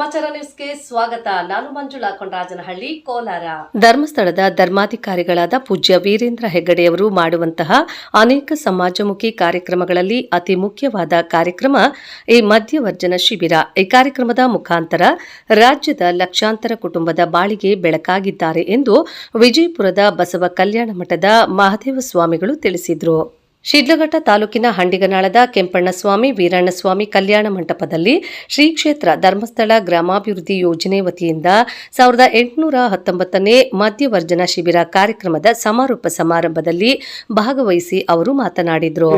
ಸಮಾಚಾರ ನ್ಯೂಸ್ಗೆ ಸ್ವಾಗತ. ನಾನು ಮಂಜುಳಾ ಕೊಂಡರಾಜನಹಳ್ಳಿ ಕೋಲಾರ. ಧರ್ಮಸ್ಥಳದ ಧರ್ಮಾಧಿಕಾರಿಗಳಾದ ಪೂಜ್ಯ ವೀರೇಂದ್ರ ಹೆಗ್ಗಡೆಯವರು ಮಾಡುವಂತಹ ಅನೇಕ ಸಮಾಜಮುಖಿ ಕಾರ್ಯಕ್ರಮಗಳಲ್ಲಿ ಅತಿ ಮುಖ್ಯವಾದ ಕಾರ್ಯಕ್ರಮ ಈ ಮಧ್ಯವರ್ಜನ ಶಿಬಿರ. ಈ ಕಾರ್ಯಕ್ರಮದ ಮುಖಾಂತರ ರಾಜ್ಯದ ಲಕ್ಷಾಂತರ ಕುಟುಂಬದ ಬಾಳಿಗೆ ಬೆಳಕಾಗಿದ್ದಾರೆ ಎಂದು ವಿಜಯಪುರದ ಬಸವ ಕಲ್ಯಾಣ ಮಠದ ಮಹದೇವ ಸ್ವಾಮಿಗಳು ತಿಳಿಸಿದರು. ಶಿಡ್ಲಘಟ್ಟ ತಾಲೂಕಿನ ಹಂಡಿಗನಾಳದ ಕೆಂಪಣ್ಣಸ್ವಾಮಿ, ವೀರಣ್ಣಸ್ವಾಮಿ ಕಲ್ಯಾಣ ಮಂಟಪದಲ್ಲಿ ಶ್ರೀ ಕ್ಷೇತ್ರ ಧರ್ಮಸ್ಥಳ ಗ್ರಾಮಾಭಿವೃದ್ಧಿ ಯೋಜನೆ ವತಿಯಿಂದ ಸಾವಿರದ ಎಂಟುನೂರ ಹತ್ತೊಂಬತ್ತನೇ ಮಧ್ಯವರ್ಜನ ಶಿಬಿರ ಕಾರ್ಯಕ್ರಮದ ಸಮಾರೋಪ ಸಮಾರಂಭದಲ್ಲಿ ಭಾಗವಹಿಸಿ ಅವರು ಮಾತನಾಡಿದರು.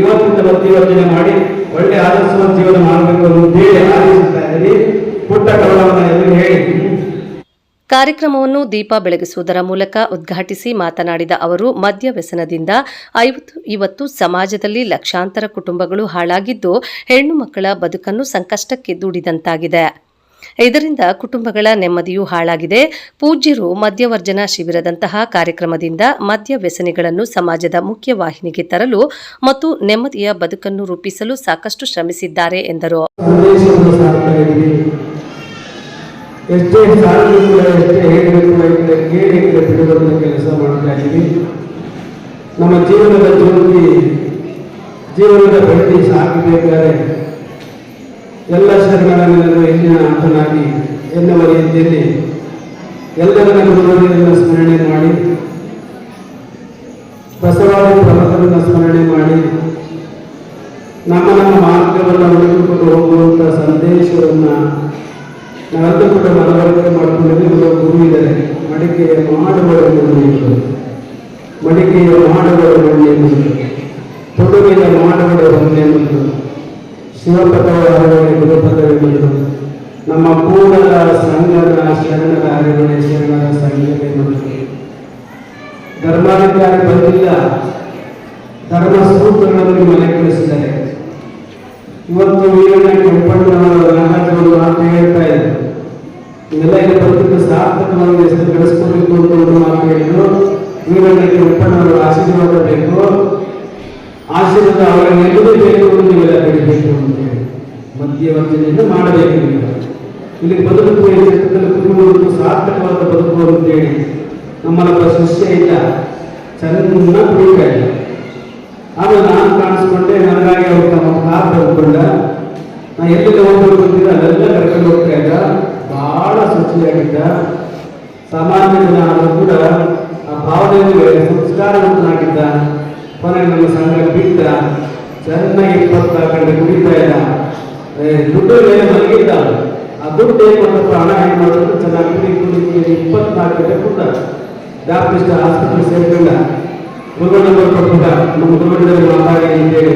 ಇವತ್ತಿಂದ ಒಳ್ಳೆ ಆದರ್ಶವಂತ ಜೀವನ ಮಾಡಬೇಕು ಅಂತೇಳಿ ಆದೇಶಿಸ್ತಾ ಇದ್ದೀವಿ ಪುಟ್ಟ ಕವಲವನ್ನ ಎದುರು ಹೇಳಿ. ಕಾರ್ಯಕ್ರಮವನ್ನು ದೀಪ ಬೆಳಗಿಸುವುದರ ಮೂಲಕ ಉದ್ಘಾಟಿಸಿ ಮಾತನಾಡಿದ ಅವರು, ಮದ್ಯ ವ್ಯಸನದಿಂದ ಐವತ್ತು, ಇವತ್ತು ಸಮಾಜದಲ್ಲಿ ಲಕ್ಷಾಂತರ ಕುಟುಂಬಗಳು ಹಾಳಾಗಿದ್ದು, ಹೆಣ್ಣು ಮಕ್ಕಳ ಬದುಕನ್ನು ಸಂಕಷ್ಟಕ್ಕೆ ದೂಡಿದಂತಾಗಿದೆ. ಇದರಿಂದ ಕುಟುಂಬಗಳ ನೆಮ್ಮದಿಯೂ ಹಾಳಾಗಿದೆ. ಪೂಜ್ಯರು ಮದ್ಯವರ್ಜನ ಶಿಬಿರದಂತಹ ಕಾರ್ಯಕ್ರಮದಿಂದ ಮದ್ಯ ವ್ಯಸನಿಗಳನ್ನು ಸಮಾಜದ ಮುಖ್ಯವಾಹಿನಿಗೆ ತರಲು ಮತ್ತು ನೆಮ್ಮದಿಯ ಬದುಕನ್ನು ರೂಪಿಸಲು ಸಾಕಷ್ಟು ಶ್ರಮಿಸಿದ್ದಾರೆ ಎಂದರು. ಎಷ್ಟೇ ನಮ್ಮ ಜೀವನದ ಜೀವನದ ಬೆಳಕಿ ಸಾಕಬೇಕಾದ್ರೆ ಎಲ್ಲ ಶರಣಗಳನ್ನು ಹೆಚ್ಚಿನ ಅರ್ಥನಾಗಿ ಎನ್ನುವ ರೀತಿಯಲ್ಲಿ ಎಲ್ಲರನ್ನ ಸ್ಮರಣೆ ಮಾಡಿ. ಬಸವಾದಿ ಪ್ರಭುಗಳನ್ನು ಸ್ಮರಣೆ ಮಾಡಿ. ನಮ್ಮ ನಮ್ಮ ಮಾರ್ಗವನ್ನು ಹುಡುಕಿಕೊಂಡು ಹೋಗುವಂತಹ ಸಂದೇಶವನ್ನ ನಾವೆಲ್ಲರೂ ಕೂಡ ಮನವರಿಕೆ ಮಾಡಿಕೊಂಡು ಗುರು ಇದ್ದಾರೆ ಮಡಿಕೆಯ ಮಾಡುವ ಮಡಿಕೆಯ ಮಾಡುವ ಮಣ್ಣಿದ್ರು ತೊಡುಗೆಯ ಮಾಡುವ ಹೊನ್ನೆಂಬುದು ಶಿವಪದವ ಗುರುಪದವೆಂಬುದು ನಮ್ಮ ಕೂಡಲ ಸಂಘದ ಶರಣರ ಹರವಣೆ ಶರಣರ ನಮಗೆ. ಧರ್ಮಾಧಿಕಾರಿ ಬಂದಿಲ್ಲ. ಧರ್ಮ ಸೂತ್ರಗಳನ್ನು ಮನೆ ಕಳಿಸಿದ್ದಾರೆ. ಇವತ್ತು ವೀರಣ್ಣ ಕೆಂಪಣ್ಣನವರು ಮಾತು ಹೇಳ್ತಾ ಇದ್ದಾರೆ ಇವೆಲ್ಲ ಇಲ್ಲಿ ಬರ್ತಿದ್ದ ಹೆಸರು ಅಂತ ಹೇಳಿದ್ರು. ವೀರಣ್ಣ ಕೆಂಪಣ್ಣವರ ಆಶೀರ್ವಾದ ಬೇಕು. ಆಶೀರ್ವಾದ ಅವರ ಬೇಕು ಅಂತ ನೀವೆಲ್ಲ ಬೆಳಿಬೇಕು ಅಂತ ಹೇಳಿ ಮಧ್ಯವರ್ಜನೆಯನ್ನು ಮಾಡಬೇಕು ಇಲ್ಲಿ ಬದುಕು ಈ ಸಾರ್ಥಕವಾದ ಬದುಕು ಅಂತೇಳಿ ನಮ್ಮಲ್ಲೊಬ್ಬ ಶಿಷ್ಯ ಇಲ್ಲ ಚೆನ್ನಾಗಿ ಕುಡಿತಾ ಇಲ್ಲ ಆಮೇಲೆ ನಾನು ಕಾಣಿಸ್ಕೊಂಡೆ, ನನಗಾಗಿ ಅವ್ರು ತಮ್ಮ ಕಾರ್ ತೆಗೆದುಕೊಂಡ ನಾ ಎಲ್ಲಿ ಅಂತಿದ್ದೆ, ಅಲ್ಲೆಲ್ಲ ಕರ್ಕೊಂಡು ಹೋಗ್ತಾ ಇದ್ದ. ಬಹಳ ಶುಚಿಯಾಗಿದ್ದ ಸಾಮಾನ್ಯ ಜನ ಆದರೂ ಕೂಡ ಆ ಭಾವನೆಗೆ ಸಂಸ್ಕಾರವಂತನಾಗಿದ್ದ. ಕೊನೆಗೆ ನಮ್ಮ ಸಂಘ ಬಿಟ್ಟ. ಚೆನ್ನಾಗಿ ಇಪ್ಪತ್ತಾರು ಗಂಟೆ ಕುಡಿತಾ ಇದ್ದ. ದುಡ್ಡು ಮೇಲೆ ಮಲಗಿದ್ದ. ಆ ದುಡ್ಡು ಏನು ಮಾಡಪ್ಪ ಹಣ ಏನು ಮಾಡೋದು ಚೆನ್ನಾಗಿ ಕುಡಿ ಕುಡಿ ಗಂಟೆ ಇಪ್ಪತ್ನಾಲ್ಕು ಗಂಟೆ ಕುಡ್ದ ಡಾಕ್ಟರ್ ಆಸ್ಪತ್ರೆ ಸೇರ್ಕೊಂಡ ಗುರುಗಳ ನಂಬರ್ ಕೊಟ್ಟಿದ್ದ ನಮ್ಮ ಗುರುಗಳಲ್ಲಿ ಮಾತಾಡಿ ಅಂತೇಳಿ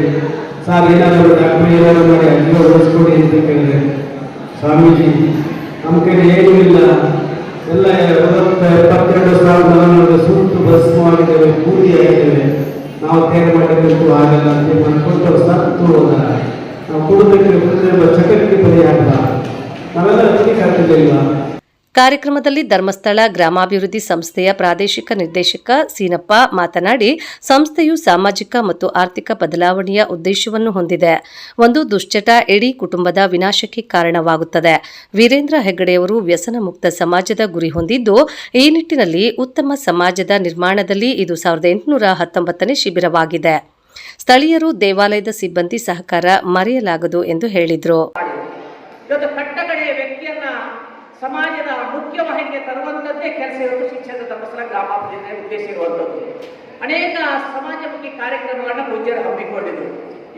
ಸರ್, ಏನಾದರೂ ಡಾಕ್ಟರ್, ಏನಾದರೂ ಮಾಡಿ, ಅಲ್ಲಿಗೆ ಉಳಿಸ್ಕೊಡಿ ಅಂತ ಕೇಳಿದೆ. ಸ್ವಾಮೀಜಿ, ನಮ್ಮ ಕಡೆ ಏನೂ ಇಲ್ಲ. ಎಲ್ಲ ಎಪ್ಪತ್ತೆರಡು ಸಾವಿರದ ನಲವತ್ತು ಸುತ್ತು ಬಸ್ ಮಾಡಿದ್ದೇವೆ, ಕೂಲಿ ಆಗಿದ್ದೇವೆ. ನಾವು ಕೇರ್ ಮಾಡಿದಂತೂ ಆಗಲ್ಲ ಅಂತ ಮಾಡ್ಕೊಂಡು ಸತ್ತು ನಾವು ಕುಡಿದಕ್ಕೆ ಕಾರ್ಯಕ್ರಮದಲ್ಲಿ ಧರ್ಮಸ್ಥಳ ಗ್ರಾಮಾಭಿವೃದ್ಧಿ ಸಂಸ್ಥೆಯ ಪ್ರಾದೇಶಿಕ ನಿರ್ದೇಶಕ ಸೀನಪ್ಪ ಮಾತನಾಡಿ, ಸಂಸ್ಥೆಯು ಸಾಮಾಜಿಕ ಮತ್ತು ಆರ್ಥಿಕ ಬದಲಾವಣೆಯ ಉದ್ದೇಶವನ್ನು ಹೊಂದಿದೆ. ಒಂದು ದುಶ್ಚಟ ಇಡೀ ಕುಟುಂಬದ ವಿನಾಶಕ್ಕೆ ಕಾರಣವಾಗುತ್ತದೆ. ವೀರೇಂದ್ರ ಹೆಗ್ಗಡೆಯವರು ವ್ಯಸನ ಮುಕ್ತ ಸಮಾಜದ ಗುರಿ ಹೊಂದಿದ್ದು, ಈ ನಿಟ್ಟಿನಲ್ಲಿ ಉತ್ತಮ ಸಮಾಜದ ನಿರ್ಮಾಣದಲ್ಲಿ ಇದು ಸಾವಿರದ ಎಂಟುನೂರ ಹತ್ತೊಂಬತ್ತನೇ ಶಿಬಿರವಾಗಿದೆ. ಸ್ಥಳೀಯರು ದೇವಾಲಯದ ಸಿಬ್ಬಂದಿ ಸಹಕಾರ ಮರೆಯಲಾಗದು ಎಂದು ಹೇಳಿದರು. ಇವತ್ತು ಕಟ್ಟಕಡೆಯ ವ್ಯಕ್ತಿಯನ್ನ ಸಮಾಜದ ಮುಖ್ಯವಾಹಿನಿಗೆ ತರುವಂಥದ್ದೇ ಕೆಲಸ ಇರುವುದು ಶಿಕ್ಷಣ ಧರ್ಮಸ್ಥಳ ಗ್ರಾಮಾಭಿವೃದ್ಧಿ ಉದ್ದೇಶ ಇರುವಂಥದ್ದು ಅನೇಕ ಸಮಾಜಮುಖಿ ಕಾರ್ಯಕ್ರಮಗಳನ್ನ ಪೂಜ್ಯರು ಹಮ್ಮಿಕೊಂಡಿದ್ರು.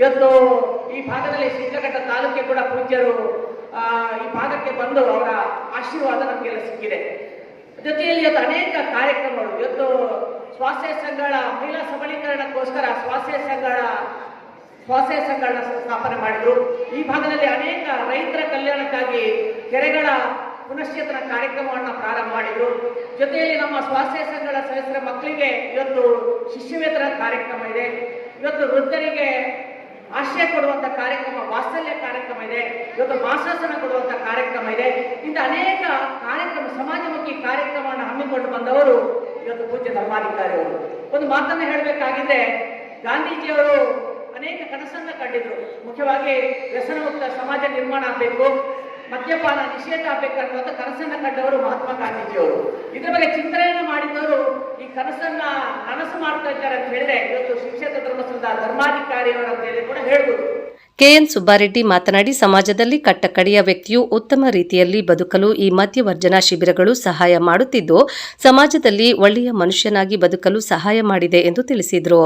ಇವತ್ತು ಈ ಭಾಗದಲ್ಲಿ ಶಿಡ್ಲಘಟ್ಟ ತಾಲೂಕಿಗೆ ಕೂಡ ಪೂಜ್ಯರು ಈ ಭಾಗಕ್ಕೆ ಬಂದು ಅವರ ಆಶೀರ್ವಾದ ನಮಗೆಲ್ಲ ಸಿಕ್ಕಿದೆ. ಜೊತೆಯಲ್ಲಿ ಇವತ್ತು ಅನೇಕ ಕಾರ್ಯಕ್ರಮಗಳು, ಇವತ್ತು ಸ್ವಾಸ್ಥ್ಯ ಸಂಘಗಳ ಮಹಿಳಾ ಸಬಲೀಕರಣಕ್ಕೋಸ್ಕರ ಸ್ವಾಸ್ಥ್ಯ ಸಂಘಗಳ ಸ್ವಾಸ್ಥ್ಯ ಸಂಘಗಳನ್ನ ಸ್ಥಾಪನೆ ಮಾಡಿದ್ರು. ಈ ಭಾಗದಲ್ಲಿ ಅನೇಕ ರೈತರ ಕಲ್ಯಾಣಕ್ಕಾಗಿ ಕೆರೆಗಳ ಪುನಶ್ಚೇತನ ಕಾರ್ಯಕ್ರಮವನ್ನು ಪ್ರಾರಂಭ ಮಾಡಿದ್ರು. ಜೊತೆಯಲ್ಲಿ ನಮ್ಮ ಸ್ವಾಸ್ಥ್ಯ ಸಂಘಗಳ ಸದಸ್ಯರ ಮಕ್ಕಳಿಗೆ ಇವತ್ತು ಶಿಷ್ಯವೇತನ ಕಾರ್ಯಕ್ರಮ ಇದೆ. ಇವತ್ತು ವೃದ್ಧರಿಗೆ ಆಶ್ರಯ ಕೊಡುವಂತ ಕಾರ್ಯಕ್ರಮ, ವಾತ್ಸಲ್ಯ ಕಾರ್ಯಕ್ರಮ ಇದೆ. ಇವತ್ತು ಮಾಸಾಸನ ಕೊಡುವಂತ ಕಾರ್ಯಕ್ರಮ ಇದೆ. ಇಂಥ ಅನೇಕ ಕಾರ್ಯಕ್ರಮ, ಸಮಾಜಮುಖಿ ಕಾರ್ಯಕ್ರಮವನ್ನು ಹಮ್ಮಿಕೊಂಡು ಬಂದವರು ಇವತ್ತು ಪೂಜ್ಯ ಧರ್ಮಾಧಿಕಾರಿಯವರು. ಒಂದು ಮಾತನ್ನ ಹೇಳಬೇಕಾಗಿದ್ರೆ, ಗಾಂಧೀಜಿಯವರು ಅನೇಕ ಕನಸನ್ನ ಕಂಡಿದ್ರು. ಮುಖ್ಯವಾಗಿ ವ್ಯಸನ ಮುಕ್ತ ಸಮಾಜ ನಿರ್ಮಾಣ ಆಗಬೇಕು, ಮದ್ಯಪಾನ ನಿಷೇಧ ಆಗಬೇಕು ಅನ್ನುವಂಥ ಕನಸನ್ನ ಕಂಡವರು ಮಹಾತ್ಮ ಗಾಂಧೀಜಿಯವರು. ಇದ್ರ ಬಗ್ಗೆ ಚಿಂತನೆಯನ್ನು ಮಾಡಿದವರು ಈ ಕನಸನ್ನ ಕನಸು ಮಾಡ್ತಾ ಇದ್ದಾರೆ ಅಂತ ಹೇಳಿದ್ರೆ, ಇವತ್ತು ಶಿಕ್ಷಕ ಧರ್ಮಸ್ಥಳದ ಧರ್ಮಾಧಿಕಾರಿಯವರು ಅಂತ ಹೇಳಿ ಕೂಡ ಹೇಳ್ಬೋದು. ಕೆಎನ್ ಸುಬ್ಬಾರೆಡ್ಡಿ ಮಾತನಾಡಿ, ಸಮಾಜದಲ್ಲಿ ಕಟ್ಟಕಡೆಯ ವ್ಯಕ್ತಿಯು ಉತ್ತಮ ರೀತಿಯಲ್ಲಿ ಬದುಕಲು ಈ ಮದ್ಯವರ್ಜನಾ ಶಿಬಿರಗಳು ಸಹಾಯ ಮಾಡುತ್ತಿದ್ದು, ಸಮಾಜದಲ್ಲಿ ಒಳ್ಳೆಯ ಮನುಷ್ಯನಾಗಿ ಬದುಕಲು ಸಹಾಯ ಮಾಡಿದೆ ಎಂದು ತಿಳಿಸಿದರು.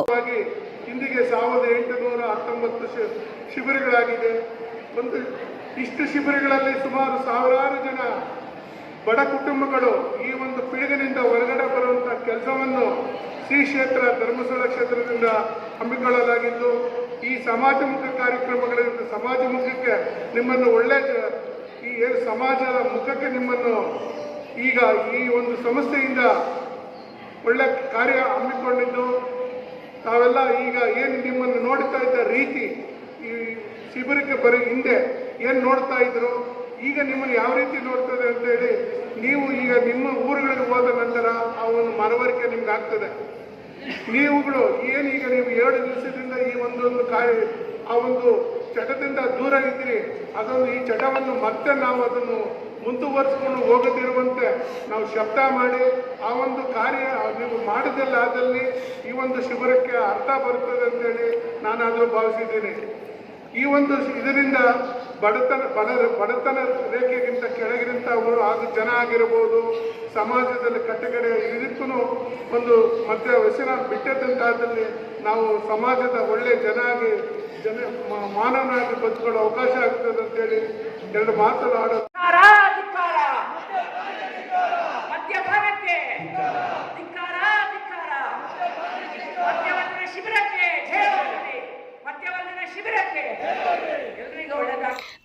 ಇಷ್ಟು ಶಿಬಿರಗಳಲ್ಲಿ ಸುಮಾರು ಸಾವಿರಾರು ಜನ ಬಡ ಕುಟುಂಬಗಳು ಈ ಒಂದು ಪಿಡುಗಿನಿಂದ ಹೊರಗಡೆ ಬರುವಂತಹ ಕೆಲಸವನ್ನು ಶ್ರೀ ಕ್ಷೇತ್ರ ಧರ್ಮಸ್ಥಳ ಕ್ಷೇತ್ರದಿಂದ ಹಮ್ಮಿಕೊಳ್ಳಲಾಗಿದ್ದು ಈ ಸಮಾಜಮುಖ ಕಾರ್ಯಕ್ರಮಗಳಿಂದ ಸಮಾಜಮುಖಕ್ಕೆ ನಿಮ್ಮನ್ನು ಒಳ್ಳೆ ಈ ಸಮಾಜದ ಮುಖಕ್ಕೆ ನಿಮ್ಮನ್ನು ಈಗ ಈ ಒಂದು ಸಂಸ್ಥೆಯಿಂದ ಒಳ್ಳೆ ಕಾರ್ಯ ಹಮ್ಮಿಕೊಂಡಿದ್ದು. ತಾವೆಲ್ಲ ಈಗ ಏನು ನಿಮ್ಮನ್ನು ನೋಡ್ತಾ ಇದ್ದ ರೀತಿ ಈ ಶಿಬಿರಕ್ಕೆ ಬರೀ ಹಿಂದೆ ಏನು ನೋಡ್ತಾ ಇದ್ರು, ಈಗ ನಿಮ್ಮನ್ನು ಯಾವ ರೀತಿ ನೋಡ್ತದೆ ಅಂತೇಳಿ ನೀವು ಈಗ ನಿಮ್ಮ ಊರುಗಳಿಗೆ ಹೋದ ನಂತರ ಆ ಒಂದು ಮನವರಿಕೆ ನಿಮ್ಗೆ ಆಗ್ತದೆ. ನೀವುಗಳು ಏನು ಈಗ ನೀವು ಏಳು ದಿವಸದಿಂದ ಈ ಒಂದೊಂದು ಕಾಯಿ, ಆ ಒಂದು ಚಟದಿಂದ ದೂರ ಇದ್ದೀರಿ. ಅದೊಂದು ಈ ಚಟವನ್ನು ಮತ್ತೆ ನಾವು ಅದನ್ನು ಮುಂದುವರಿಸ್ಕೊಂಡು ಹೋಗದಿರುವಂತೆ ನಾವು ಶಬ್ದ ಮಾಡಿ ಆ ಒಂದು ಕಾರ್ಯ ನೀವು ಮಾಡದಲ್ಲ ಆದಲ್ಲಿ ಈ ಒಂದು ಶಿಬಿರಕ್ಕೆ ಅರ್ಥ ಬರುತ್ತದೆ ಅಂತೇಳಿ ನಾನು ಅದನ್ನು ಭಾವಿಸಿದ್ದೀನಿ. ಈ ಒಂದು ಇದರಿಂದ ಬಡತನ, ಬಡ, ಬಡತನ ರೇಖೆಗಿಂತ ಕೆಳಗಿರಂಥವರು ಹಾಗೂ ಜನ ಆಗಿರ್ಬೋದು, ಸಮಾಜದಲ್ಲಿ ಕಟ್ಟಕಡೆ ಇದಕ್ಕೂ ಒಂದು ಮಧ್ಯ ವ್ಯಸನ ಬಿಟ್ಟದಂತಾದಲ್ಲಿ ನಾವು ಸಮಾಜದ ಒಳ್ಳೆ ಜನ ಆಗಿ, ಜನ ಮಾನವನಾಗಿ ಬದುಕೊಳ್ಳೋ ಅವಕಾಶ ಆಗ್ತದೆ ಅಂತೇಳಿ ಎರಡು ಮಾತನಾಡೋ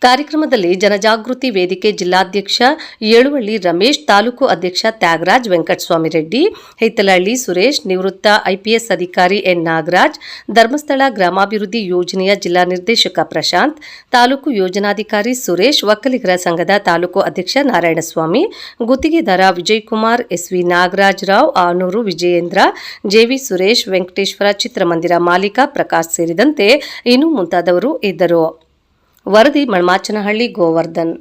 ಕಾರ್ಯಕ್ರಮದಲ್ಲಿ ಜನಜಾಗೃತಿ ವೇದಿಕೆ ಜಿಲ್ಲಾಧ್ಯಕ್ಷ ಏಳುವಳ್ಳಿ ರಮೇಶ್, ತಾಲೂಕು ಅಧ್ಯಕ್ಷ ತ್ಯಾಗರಾಜ್ ವೆಂಕಟಸ್ವಾಮಿ ರೆಡ್ಡಿ ಹೈತಲಹಳ್ಳಿ ಸುರೇಶ್, ನಿವೃತ್ತ ಐಪಿಎಸ್ ಅಧಿಕಾರಿ ಎನ್ ನಾಗರಾಜ್, ಧರ್ಮಸ್ಥಳ ಗ್ರಾಮಾಭಿವೃದ್ಧಿ ಯೋಜನೆಯ ಜಿಲ್ಲಾ ನಿರ್ದೇಶಕ ಪ್ರಶಾಂತ್, ತಾಲೂಕು ಯೋಜನಾಧಿಕಾರಿ ಸುರೇಶ್, ಒಕ್ಕಲಿಗರ ಸಂಘದ ತಾಲೂಕು ಅಧ್ಯಕ್ಷ ನಾರಾಯಣಸ್ವಾಮಿ, ಗುತ್ತಿಗೆದಾರ Vijayakumar, S V Nagaraj Rao, Anur Vijayendra, J V Suresh, Venkateshwara ಚಿತ್ರಮಂದಿರ ಮಾಲೀಕ ಪ್ರಕಾಶ್ ಸೇರಿದಂತೆ ಇನ್ನೂ ಮುಂತಾದವರು ಇದ್ದರು. ವರದಿ ಮಳ್ಮಾಚನಹಳ್ಳಿ ಗೋವರ್ಧನ್